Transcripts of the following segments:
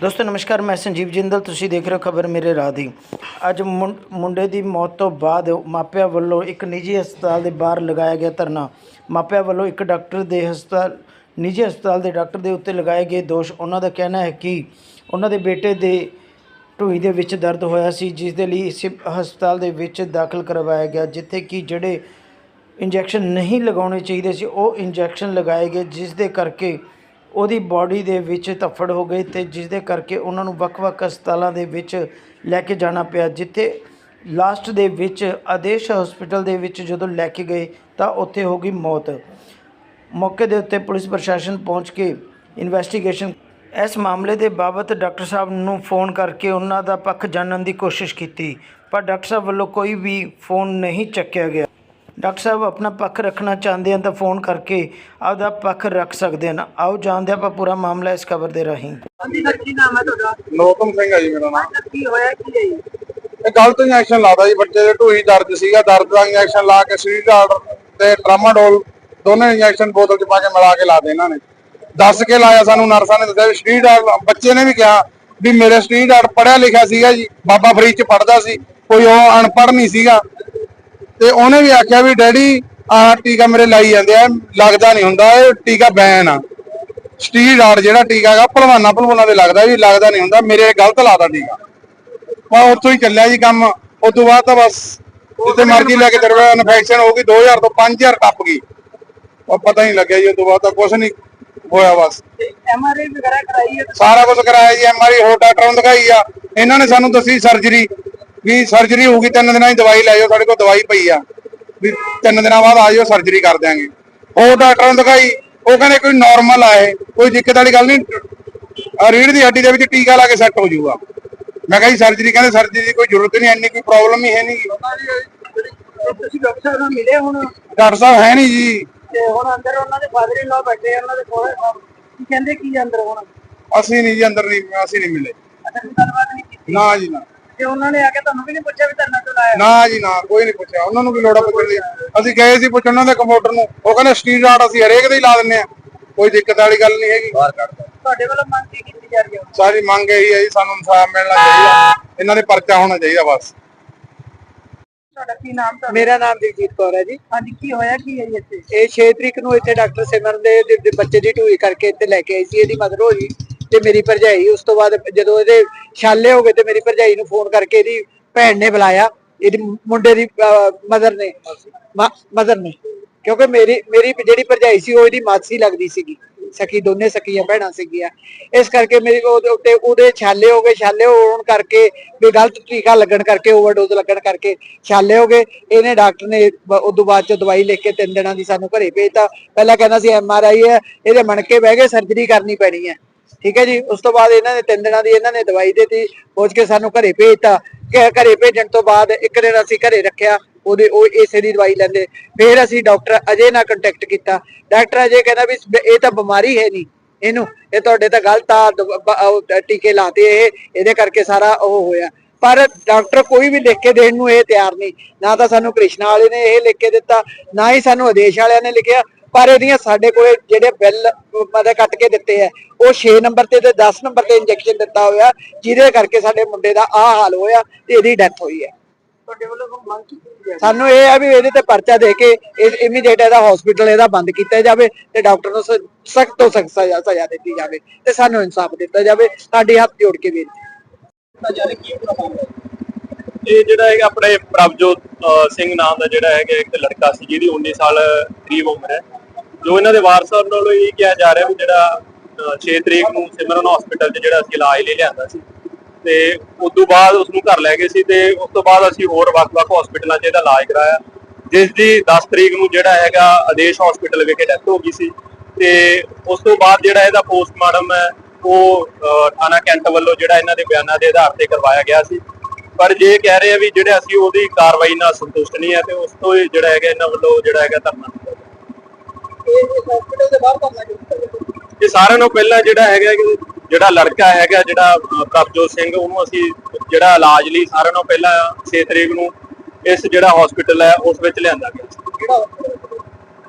ਦੋਸਤੋ, ਨਮਸਕਾਰ, ਮੈਂ ਸੰਜੀਵ ਜਿੰਦਲ, ਤੁਸੀਂ ਦੇਖ ਰਹੇ ਹੋ ਖਬਰ ਮੇਰੇ ਰਾਹ ਦੀ। ਅੱਜ ਮੁੰਡੇ ਦੀ ਮੌਤ ਤੋਂ ਬਾਅਦ ਮਾਪਿਆਂ ਵੱਲੋਂ ਇੱਕ ਨਿੱਜੀ ਹਸਪਤਾਲ ਦੇ ਬਾਹਰ ਲਗਾਇਆ ਗਿਆ ਧਰਨਾ। ਮਾਪਿਆਂ ਵੱਲੋਂ ਇੱਕ ਡਾਕਟਰ ਦੇ ਹਸਪਤਾਲ, ਨਿੱਜੀ ਹਸਪਤਾਲ ਦੇ ਡਾਕਟਰ ਦੇ ਉੱਤੇ ਲਗਾਏ ਗਏ ਦੋਸ਼। ਉਹਨਾਂ ਦਾ ਕਹਿਣਾ ਹੈ ਕਿ ਉਹਨਾਂ ਦੇ ਬੇਟੇ ਦੇ ਢੂਈ ਦੇ ਵਿੱਚ ਦਰਦ ਹੋਇਆ ਸੀ, ਜਿਸ ਦੇ ਲਈ ਇਸ ਹਸਪਤਾਲ ਦੇ ਵਿੱਚ ਦਾਖਲ ਕਰਵਾਇਆ ਗਿਆ, ਜਿੱਥੇ ਕਿ ਜਿਹੜੇ ਇੰਜੈਕਸ਼ਨ ਨਹੀਂ ਲਗਾਉਣੇ ਚਾਹੀਦੇ ਸੀ, ਉਹ ਇੰਜੈਕਸ਼ਨ ਲਗਾਏ ਗਏ, ਜਿਸ ਦੇ ਕਰਕੇ ਉਹਦੀ ਬਾਡੀ ਦੇ ਵਿੱਚ ਧੱਫੜ ਹੋ ਗਏ ਤੇ ਜਿਸ ਦੇ ਕਰਕੇ ਉਹਨਾਂ ਨੂੰ ਵੱਖ-ਵੱਖ ਹਸਪਤਾਲਾਂ ਦੇ ਵਿੱਚ ਲੈ ਕੇ ਜਾਣਾ ਪਿਆ, ਜਿੱਥੇ ਲਾਸਟ ਦੇ ਵਿੱਚ ਆਦੇਸ਼ ਹਸਪੀਟਲ ਦੇ ਵਿੱਚ ਜਦੋਂ ਲੈ ਕੇ ਗਏ ਤਾਂ ਉੱਥੇ ਹੋ ਗਈ ਮੌਤ। ਮੌਕੇ ਦੇ ਉੱਤੇ ਪੁਲਿਸ ਪ੍ਰਸ਼ਾਸਨ ਪਹੁੰਚ ਕੇ ਇਨਵੈਸਟੀਗੇਸ਼ਨ ਇਸ ਮਾਮਲੇ ਦੇ ਬਾਬਤ ਡਾਕਟਰ ਸਾਹਿਬ ਨੂੰ ਫੋਨ ਕਰਕੇ ਉਹਨਾਂ ਦਾ ਪੱਖ ਜਾਣਨ ਦੀ ਕੋਸ਼ਿਸ਼ ਕੀਤੀ, ਪਰ ਡਾਕਟਰ ਸਾਹਿਬ ਵੱਲੋਂ ਕੋਈ ਵੀ ਫੋਨ ਨਹੀਂ ਚੱਕਿਆ ਗਿਆ। ਡਾਕਟਰ ਸਾਹਿਬ ਆਪਣਾ ਪੱਖ ਰੱਖਣਾ ਚਾਹੁੰਦੇ ਹਨ ਤਾਂ ਫੋਨ ਕਰਕੇ ਆਪਦਾ ਪੱਖ ਰੱਖ ਸਕਦੇ ਹਨ ਆਓ ਜਾਣਦੇ ਆਪਾਂ ਪੂਰਾ ਮਾਮਲਾ ਇਸ ਖਬਰ ਦੇ ਰਾਹੀਂ। ਹਾਂਜੀ ਸਰ ਕੀ ਨਾਮ ਹੈ ਤੁਹਾਡਾ? ਨੋਕਮ ਸਿੰਘ ਹੈ ਜੀ ਮੇਰਾ ਨਾਮ। ਸਰ ਕੀ ਹੋਇਆ ਕੀ ਹੈ ਜੀ? ਇਹ ਗਲਤ ਇੰਜੈਕਸ਼ਨ ਲਾਦਾ ਜੀ ਬੱਚੇ ਦੇ ਢੂਈ ਦਰਦ ਸੀਗਾ ਦਰਦ ਦਾ ਇੰਜੈਕਸ਼ਨ ਲਾ ਕੇ ਸਟੀਰਾਇਡ ਤੇ ਟਰਾਮਾਡੋਲ ਦੋਨੇ ਇੰਜੈਕਸ਼ਨ ਬੋਤਲ 'ਚ ਪਾ ਕੇ ਮਿਲਾ ਕੇ ਲਾ ਦੇ ਇਹਨਾਂ ਨੇ। ਦੱਸ ਕੇ ਲਾਇਆ ਸਾਨੂੰ ਨਰਸਾਂ ਨੇ ਦੱਸਿਆ ਵੀ ਸਟੀਰਾਇਡ ਬੱਚੇ ਨੇ ਵੀ ਕਿਹਾ ਵੀ ਮੇਰੇ ਸਟੀਰਾਇਡ ਪੜਿਆ ਲਿਖਿਆ ਸੀਗਾ ਜੀ ਬਾਬਾ ਫਰੀਦ 'ਚ ਪੜਦਾ ਸੀ ਕੋਈ ਉਹ ਅਨਪੜ੍ਹ ਨਹੀਂ ਸੀਗਾ। ਤੇ ਉਹਨੇ ਵੀ ਆਖਿਆ ਵੀ ਡੈਡੀ ਆਹ ਟੀਕਾ ਮੇਰੇ ਲਾਈ ਜਾਂਦੇ ਆ ਲੱਗਦਾ ਨਹੀਂ ਹੁੰਦਾ ਇਹ ਟੀਕਾ ਬੈਨ ਆ। ਸਟੀਰਾਇਡ ਜਿਹੜਾ ਟੀਕਾ ਹੈਗਾ ਭਲਵਾਨਾ ਭਲਵਾਨਾ ਦੇ ਲੱਗਦਾ ਵੀ ਲੱਗਦਾ ਨਹੀਂ ਹੁੰਦਾ ਮੇਰੇ ਗਲਤ ਲਾਦਾ ਟੀਕਾ। ਮੈਂ ਉੱਥੋਂ ਹੀ ਚੱਲਿਆ ਜੀ ਕੰਮ ਉਸ ਤੋਂ ਬਾਅਦ ਤਾਂ ਬਸ ਜਿੱਥੇ ਮਰਜ਼ੀ ਲੈ ਕੇ ਦਰਵਾ ਇਨਫੈਕਸ਼ਨ ਹੋ ਗਈ 2000 ਤੋਂ 5000 ਟੱਪ ਗਈ। ਉਹ ਪਤਾ ਨਹੀਂ ਲੱਗਿਆ ਜੀ ਉਸ ਤੋਂ ਬਾਅਦ ਤਾਂ ਕੁਝ ਨਹੀਂ ਹੋਇਆ ਬਸ। ਐਮਆਰਆਈ ਵਗੈਰਾ ਕਰਾਈ ਹੈ ਸਾਰਾ ਕੁਝ ਕਰਾਇਆ ਜੀ ਐਮਆਰਆਈ ਹੋਰ ਡਾਕਟਰਾਂ ਨੂੰ ਦਿਖਾਈ ਆ। ਇਹਨਾਂ ਨੇ ਸਾਨੂੰ ਦੱਸੀ ਸਰਜਰੀ ਵੀ ਸਰਜਰੀ ਹੋਊਗੀ ਤਿੰਨ ਦਿਨਾਂ ਦੀ ਦਵਾਈ ਲੈ ਜਾਓ ਸਾਡੇ ਕੋਲ ਦਵਾਈ ਪਈ ਆ। ਵੀ ਤਿੰਨ ਦਿਨਾਂ ਬਾਅਦ ਆ ਜਾਓ ਸਰਜਰੀ ਕਰ ਦਿਆਂਗੇ। ਹੋਰ ਡਾਕਟਰਾਂ ਨੂੰ ਦਿਖਾਈ ਉਹ ਕਹਿੰਦੇ ਕੋਈ ਨਾਰਮਲ ਆ ਇਹ ਕੋਈ ਦਿੱਕਤ ਵਾਲੀ ਗੱਲ ਨਹੀਂ। ਰੀੜ ਦੀ ਹੱਡੀ ਦੇ ਵਿੱਚ ਟੀਕਾ ਲਾ ਕੇ ਸੈੱਟ ਹੋ ਜਾਊਗਾ। ਮੈਂ ਕਿਹਾ ਜੀ ਸਰਜਰੀ ਕਹਿੰਦੇ ਸਰਜਰੀ ਦੀ ਕੋਈ ਜ਼ਰੂਰਤ ਨਹੀਂ ਇੰਨੀ ਕੋਈ ਪ੍ਰੋਬਲਮ ਹੀ ਹੈ ਨਹੀਂ। ਤੁਸੀਂ ਡਾਕਟਰ ਸਾਹਿਬ ਨਾਲ ਮਿਲੇ ਹੁਣ ਡਾਕਟਰ ਸਾਹਿਬ ਹੈ ਨਹੀਂ ਜੀ। ਤੇ ਹੁਣ ਅੰਦਰ ਉਹਨਾਂ ਦੇ ਫਾਦਰ ਇਨ ਲਾ ਬੈਠੇ ਆ ਉਹਨਾਂ ਦੇ ਕੋਲ ਕੀ ਕਹਿੰਦੇ ਕੀ ਅੰਦਰ ਹੁਣ? ਅਸੀਂ ਨਹੀਂ ਜੀ ਅੰਦਰ ਨਹੀਂ ਅਸੀਂ ਨਹੀਂ ਮਿਲੇ। ਅੱਛਾ ਕੋਈ ਗੱਲਬਾਤ ਨਹੀਂ ਕੀਤੀ? ਨਾ ਜੀ ਨਾ। ਤੇ ਉਹਨਾਂ ਨੇ ਆ ਕੇ ਤੁਹਾਨੂੰ ਵੀ ਨਹੀਂ ਪੁੱਛਿਆ ਵੀ ਧਰਨਾ ਕਿਉਂ ਲਾਇਆ? ਨਾ ਜੀ ਨਾ ਕੋਈ ਨਹੀਂ ਪੁੱਛਿਆ। ਉਹਨਾਂ ਨੂੰ ਵੀ ਲੋੜਾ ਪੁੱਛਣ ਦੀ। ਅਸੀਂ ਗਏ ਸੀ ਪੁੱਛਣ ਉਹਨਾਂ ਦੇ ਕੰਪਿਊਟਰ ਨੂੰ। ਉਹ ਕਹਿੰਦੇ ਸਟੀਰਾਇਡ ਅਸੀਂ ਹਰੇਕ ਦੇ ਹੀ ਲਾ ਦਿੰਨੇ ਆ। ਕੋਈ ਦਿੱਕਤ ਵਾਲੀ ਗੱਲ ਨਹੀਂ ਹੈਗੀ। ਤੁਹਾਡੇ ਵੱਲੋਂ ਮੰਗ ਕੀ ਕੀਤੀ ਜਾ ਰਹੀ ਹੈ? ਸਾਰੀ ਮੰਗ ਇਹੀ ਹੈ ਜੀ ਸਾਨੂੰ ਇਨਸਾਫ ਮਿਲਣਾ ਚਾਹੀਦਾ। ਇਹਨਾਂ ਦੇ ਪਰਚਾ ਹੋਣਾ ਚਾਹੀਦਾ ਬਸ। ਤੁਹਾਡਾ ਕੀ ਨਾਮ ਤੁਹਾਡਾ? ਮੇਰਾ ਨਾਮ ਦਿਲਜੀਤ ਕੌਰ ਹੈ ਜੀ। ਹਾਂਜੀ ਕੀ ਹੋਇਆ? ਕੀ ਹੈ ਜੀ ਇੱਥੇ? ਇਹ 6 ਤਰੀਕ ਨੂੰ ਇੱਥੇ ਡਾਕਟਰ ਸਿਮਰਨ ਦੇ ਦੇ- ਦੇ ਬੱਚੇ ਦੀ ਢੂਈ ਕਰਕੇ ਇੱਥੇ ਲੈ ਕੇ ਆਈ ਸੀ। ਇਹਦੀ ਮਦਰ ਹੋਈ। ਤੇ ਮੇਰੀ ਭਰਜਾਈ ਉਸ ਤੋਂ ਬਾਅਦ ਜਦੋਂ ਇਹਦੇ ਛਾਲੇ ਹੋ ਗਏ ਤੇ ਮੇਰੀ ਭਰਜਾਈ ਨੂੰ ਫੋਨ ਕਰਕੇ ਇਹਦੀ ਭੈਣ ਨੇ ਬੁਲਾਇਆ, ਇਹਦੀ ਮੁੰਡੇ ਦੀ ਮਦਰ ਨੇ ਮਦਰ ਨੇ। ਕਿਉਂਕਿ ਮੇਰੀ ਮੇਰੀ ਜਿਹੜੀ ਭਰਜਾਈ ਸੀ ਉਹ ਇਹਦੀ ਮਾਸੀ ਲੱਗਦੀ ਸੀਗੀ। ਸਕੀ, ਦੋਨੇ ਸਕੀਆਂ ਭੈਣਾਂ ਸੀਗੀਆਂ। ਇਸ ਕਰਕੇ ਮੇਰੀ ਉਹਦੇ ਉੱਤੇ ਉਹਦੇ ਛਾਲੇ ਹੋ ਗਏ ਛਾਲੇ ਹੋਣ ਕਰਕੇ ਵੀ ਗਲਤ ਟੀਕਾ ਲੱਗਣ ਕਰਕੇ ਓਵਰਡੋਜ਼ ਲੱਗਣ ਕਰਕੇ ਛਾਲੇ ਹੋ ਗਏ। ਇਹਨੇ ਡਾਕਟਰ ਨੇ ਉਦੋਂ ਬਾਅਦ ਚ ਦਵਾਈ ਲਿਖ ਕੇ ਤਿੰਨ ਦਿਨਾਂ ਦੀ ਸਾਨੂੰ ਘਰੇ ਭੇਜਤਾ। ਪਹਿਲਾਂ ਕਹਿੰਦਾ ਸੀ ਐਮ ਆਰ ਆਈ ਹੈ, ਇਹਦੇ ਮਣਕੇ ਬਹਿ ਗਏ ਸਰਜਰੀ ਕਰਨੀ ਪੈਣੀ ਹੈ। ਠੀਕ ਹੈ ਜੀ? ਉਸ ਤੋਂ ਬਾਅਦ ਇਹਨਾਂ ਨੇ ਤਿੰਨ ਦਿਨਾਂ ਦੀ ਇਹਨਾਂ ਨੇ ਦਵਾਈ ਦਿੱਤੀ ਪਹੁੰਚ ਕੇ ਸਾਨੂੰ ਘਰੇ ਭੇਜਤਾ। ਘਰੇ ਭੇਜਣ ਤੋਂ ਬਾਅਦ ਇੱਕ ਦਿਨ ਅਸੀਂ ਘਰੇ ਰੱਖਿਆ, ਉਹਦੇ ਉਹ ਇਸੇ ਦੀ ਦਵਾਈ ਲੈਂਦੇ। ਫਿਰ ਅਸੀਂ ਡਾਕਟਰ ਅਜੇ ਨਾਲ ਕੰਟੈਕਟ ਕੀਤਾ। ਡਾਕਟਰ ਅਜੇ ਕਹਿੰਦਾ ਵੀ ਇਹ ਤਾਂ ਬਿਮਾਰੀ ਹੈ ਨਹੀਂ ਇਹਨੂੰ। ਇਹ ਤੁਹਾਡੇ ਤਾਂ ਗਲਤ ਆ ਟੀਕੇ ਲਾਤੇ ਇਹ, ਇਹਦੇ ਕਰਕੇ ਸਾਰਾ ਉਹ ਹੋਇਆ। ਪਰ ਡਾਕਟਰ ਕੋਈ ਵੀ ਲਿਖ ਕੇ ਦੇਣ ਨੂੰ ਇਹ ਤਿਆਰ ਨਹੀਂ। ਨਾ ਤਾਂ ਸਾਨੂੰ ਕ੍ਰਿਸ਼ਨਾ ਵਾਲੇ ਨੇ ਇਹ ਲਿਖ ਕੇ ਦਿੱਤਾ, ਨਾ ਹੀ ਸਾਨੂੰ ਆਦੇਸ਼ ਵਾਲਿਆਂ ਨੇ ਲਿਖਿਆ। ਪਰ ਇਹਦੀਆਂ ਸਾਡੇ ਕੋਲੇ ਜਿਹੜੇ ਬਿੱਲ ਮਦੇ ਕੱਟ ਕੇ ਦਿੱਤੇ ਆ ਉਹ 6 ਨੰਬਰ ਤੇ ਤੇ 10 ਨੰਬਰ ਤੇ ਇੰਜੈਕਸ਼ਨ ਦਿੱਤਾ ਹੋਇਆ ਜਿਹਦੇ ਕਰਕੇ ਸਾਡੇ ਮੁੰਡੇ ਦਾ ਆਹ ਹਾਲ ਹੋਇਆ ਤੇ ਇਹਦੀ ਡੈਥ ਹੋਈ ਹੈ। ਸਾਨੂੰ ਇਹ ਆ ਵੀ ਇਹਦੇ ਤੇ ਪਰਚਾ ਦੇ ਕੇ ਇਸ ਇਮੀਡੀਏਟ ਇਹਦਾ ਹਸਪੀਟਲ ਇਹਦਾ ਬੰਦ ਕੀਤਾ ਜਾਵੇ ਤੇ ਡਾਕਟਰ ਨੂੰ ਸਖਤ ਤੋਂ ਸਖਤ ਸਜ਼ਾ ਸਜ਼ਾ ਦਿੱਤੀ ਜਾਵੇ ਤੇ ਸਾਨੂੰ ਇਨਸਾਫ ਦਿੱਤਾ ਜਾਵੇ ਸਾਡੀ ਹੱਥ ਜੋੜ ਕੇ ਬੇਨਤੀ ਇਹ ਜਿਹੜਾ ਹੈਗਾ ਆਪਣੇ ਪ੍ਰਭਜੋਤ ਸਿੰਘ ਨਾਮ ਦਾ ਜਿਹੜਾ ਹੈਗਾ ਇੱਕ ਲੜਕਾ ਸੀ ਜਿਹਦੀ 19 ਸਾਲ ਕਰੀਬ ਉਮਰ ਹੈ। ਜੋ ਇਹਨਾਂ ਦੇ ਵਾਰਸਾਂ ਵੱਲੋਂ ਇਹ ਕਿਹਾ ਜਾ ਰਿਹਾ ਵੀ ਜਿਹੜਾ ਅਹ, 6 ਤਰੀਕ ਨੂੰ ਸਿਮਰਨ ਹਸਪੀਟਲ 'ਚ ਜਿਹੜਾ ਅਸੀਂ ਇਲਾਜ ਲਈ ਲਿਆਂਦਾ ਸੀ। ਤੇ ਉਸ ਤੋਂ ਬਾਅਦ ਉਸ ਨੂੰ ਘਰ ਲੈ ਗਏ ਸੀ ਤੇ ਉਸ ਤੋਂ ਬਾਅਦ ਅਸੀਂ ਹੋਰ ਵੱਖ-ਵੱਖ ਹਸਪੀਟਲਾਂ 'ਚ ਇਹਦਾ ਇਲਾਜ ਕਰਾਇਆ। ਜਿਸ ਦੀ 10 ਤਰੀਕ ਨੂੰ ਜਿਹੜਾ ਹੈਗਾ ਆਦੇਸ਼ ਹਸਪੀਟਲ ਵਿਖੇ ਡੈਥ ਹੋ ਗਈ ਸੀ। ਤੇ ਉਸ ਤੋਂ ਬਾਅਦ ਜਿਹੜਾ ਇਹਦਾ ਪੋਸਟਮਾਰਟਮ ਹੈ ਉਹ ਥਾਣਾ ਕੈਂਟ ਵੱਲੋਂ ਜਿਹੜਾ ਇਹਨਾਂ ਦੇ ਬਿਆਨਾਂ ਦੇ ਆਧਾਰ ਤੇ ਕਰਵਾਇਆ ਗਿਆ ਸੀ। ਪਰ ਜੇ ਕਹਿ ਰਹੇ ਆ ਵੀ ਜਿਹੜੇ ਅਸੀਂ ਉਹਦੀ ਕਾਰਵਾਈ ਨਾਲ ਸੰਤੁਸ਼ਟ ਨਹੀਂ ਹੈ ਤੇ ਉਸ ਤੋਂ ਹੀ ਜਿਹੜਾ ਹੈਗਾ ਇਹਨਾਂ ਵੱਲੋਂ ਜਿਹੜਾ ਹੈਗਾ ਧਰਨਾ ਹਸਪੀਟਲ ਦੇ ਬਾਹਰ ਕਰਨਾ ਚਾਹੀਦਾ ਇਹ ਸਾਰਿਆਂ ਨੂੰ ਪਹਿਲਾਂ ਜਿਹੜਾ ਹੈਗਾ ਕਿ ਜਿਹੜਾ ਲੜਕਾ ਹੈਗਾ ਜਿਹੜਾ ਅਹ, ਸਿੰਘ ਉਹਨੂੰ ਅਸੀਂ ਜਿਹੜਾ ਇਲਾਜ ਲਈ ਸਾਰਿਆਂ ਨੂੰ ਪਹਿਲਾਂ 6 ਤਰੀਕ ਨੂੰ ਇਸ ਜਿਹੜਾ ਹਸਪੀਟਲ ਹੈ ਉਸ ਵਿੱਚ ਲਿਆਂਦਾ ਗਿਆ ਸੀ। ਕਿਹੜਾ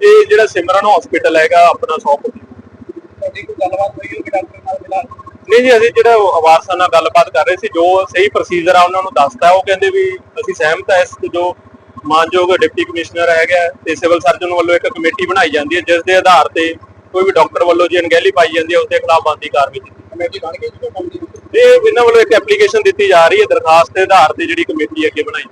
ਇਹ ਜਿਹੜਾ ਸਿਮਰਨ ਹਸਪੀਟਲ ਹੈਗਾ ਆਪਣਾ 100 ਤੁਹਾਡੀ ਕੋਈ ਗੱਲਬਾਤ ਹੋਈ ਹੋਵੇ ਡਾਕਟਰ ਨਾਲ ਮਿਲਾ ਨਹੀਂ ਜੀ ਅਸੀਂ ਜਿਹੜਾ ਉਹ ਵਾਰਸਾਂ ਨਾਲ ਗੱਲਬਾਤ ਕਰ ਰਹੇ ਸੀ ਜੋ ਸਹੀ ਪ੍ਰੋਸੀਜਰ ਆ ਉਹਨਾਂ ਨੂੰ ਦੱਸਤਾ ਉਹ ਕਹਿੰਦੇ ਵੀ ਅਸੀਂ ਸਹਿਮਤ ਹੈ ਇਸ ਤੇ ਜੋ ਮਾਨਯੋਗ ਡਿਪਟੀ ਕਮਿਸ਼ਨਰ ਹੈਗਾ ਤੇ ਸਿਵਲ ਸਰਜਨ ਵੱਲੋਂ ਇੱਕ ਕਮੇਟੀ ਬਣਾਈ ਜਾਂਦੀ ਹੈ ਜਿਸ ਦੇ ਆਧਾਰ ਤੇ ਕੋਈ ਵੀ ਡਾਕਟਰ ਵੱਲੋਂ ਜੀ ਅਣਗਹਿਲੀ ਪਾਈ ਜਾਂਦੀ ਹੈ ਉਸ ਦੇ ਖਿਲਾਫ ਬਣਦੀ ਕਾਰਵਾਈ ਕੀਤੀ ਕਮੇਟੀ ਬਣ ਗਈ ਇਹ ਇਹਨਾਂ ਵੱਲੋਂ ਇੱਕ ਐਪਲੀਕੇਸ਼ਨ ਦਿੱਤੀ ਜਾ ਰਹੀ ਹੈ ਦਰਖਾਸਤ ਦੇ ਆਧਾਰ ਤੇ ਜਿਹੜੀ ਕਮੇਟੀ ਅੱਗੇ ਬਣਾਈ